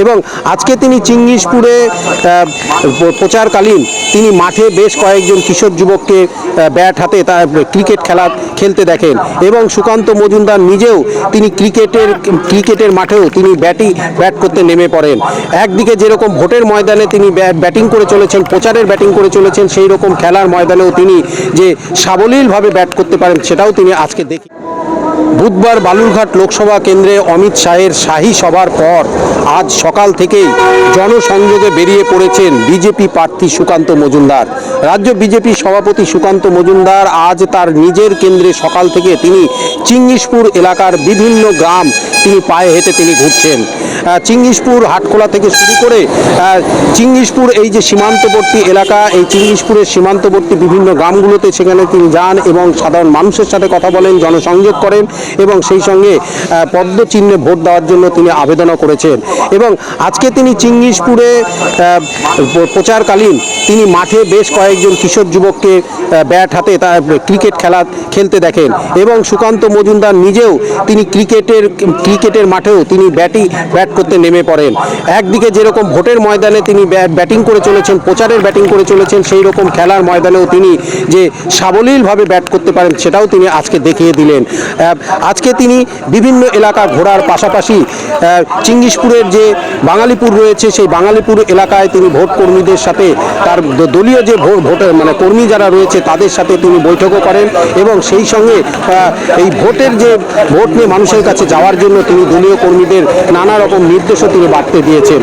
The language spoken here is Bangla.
এবং আজকে তিনি চিঙ্গিসপুরে প্রচারকালীন তিনি মাঠে বেশ কয়েকজন কিশোর যুবককে ব্যাট হাতে তার ক্রিকেট খেলা, খেলতে দেখেন এবং সুকান্ত মজুমদার নিজেও তিনি ক্রিকেটের ক্রিকেটের মাঠেও তিনি ব্যাটিং, ব্যাট করতে নেমে পড়েন। একদিকে যেরকম ভোটের ময়দানে তিনি ব্যাট- করে চলেছেন, প্রচারের ব্যাটিং করে চলেছেন সেই রকম খেলার ময়দানেও তিনি যে সাবলীলভাবে ব্যাট করতে পারেন, সেটাও তিনি আজকে দেখি বুধবার বালুরঘাট লোকসভা কেন্দ্রে অমিত শাহের শাহী সভার পর আজ সকাল থেকেই জনসংযোগে বেরিয়ে পড়েছেন বিজেপি প্রার্থী সুকান্ত মজুমদার। রাজ্য বিজেপি সভাপতি সুকান্ত মজুমদার আজ তার নিজের কেন্দ্রে সকাল থেকে তিনি চিঙ্গিসপুর এলাকার বিভিন্ন গ্রাম তিনি পায়ে হেঁটে তিনি ঘুরছেন। চিঙ্গিসপুর হাটখোলা থেকে শুরু করে চিঙ্গিসপুর এই যে সীমান্তবর্তী এলাকা, এই চিঙ্গিসপুরের সীমান্তবর্তী বিভিন্ন গ্রামগুলোতে সেখানে তিনি যান এবং সাধারণ মানুষের সাথে কথা বলেন, জনসংযোগ করেন এবং সেই সঙ্গে পদ্ম চিহ্নে ভোট দেওয়ার জন্য তিনি আবেদনও করেছেন। এবং আজকে তিনি চিঙ্গিসপুরে প্রচারকালীন তিনি মাঠে বেশ কয়েকজন কিশোর যুবককে ব্যাট হাতে তার ক্রিকেট খেলা, খেলতে দেখেন এবং সুকান্ত মজুমদার নিজেও তিনি ক্রিকেটের ক্রিকেটের মাঠেও তিনি ব্যাটিং, ব্যাট করতে নেমে পড়েন। একদিকে যেরকম ভোটের ময়দানে তিনি ব্যাটিং করে চলেছেন, প্রচারের ব্যাটিং করে চলেছেন, সেই রকম খেলার ময়দানেও তিনি যে সাবলীলভাবে ব্যাট করতে পারেন, সেটাও তিনি আজকে দেখিয়ে দিলেন। আজকে তিনি বিভিন্ন এলাকা ঘোরার পাশাপাশি চিঙ্গিসপুরের যে বাঙালিপুর রয়েছে, সেই বাঙালিপুর এলাকায় তিনি ভোট কর্মীদের সাথে তার দ- দলীয় যে ভো- ভোটার মানে কর্মী যারা রয়েছে, তাদের সাথে তিনি বৈঠকও করেন এবং সেই সঙ্গে এই ভোটের যে ভোট নিয়ে মানুষের কাছে যাওয়ার জন্য তিনি দলীয় কর্মীদের নানা রকম নির্দেশও তিনি বাড়তে দিয়েছেন।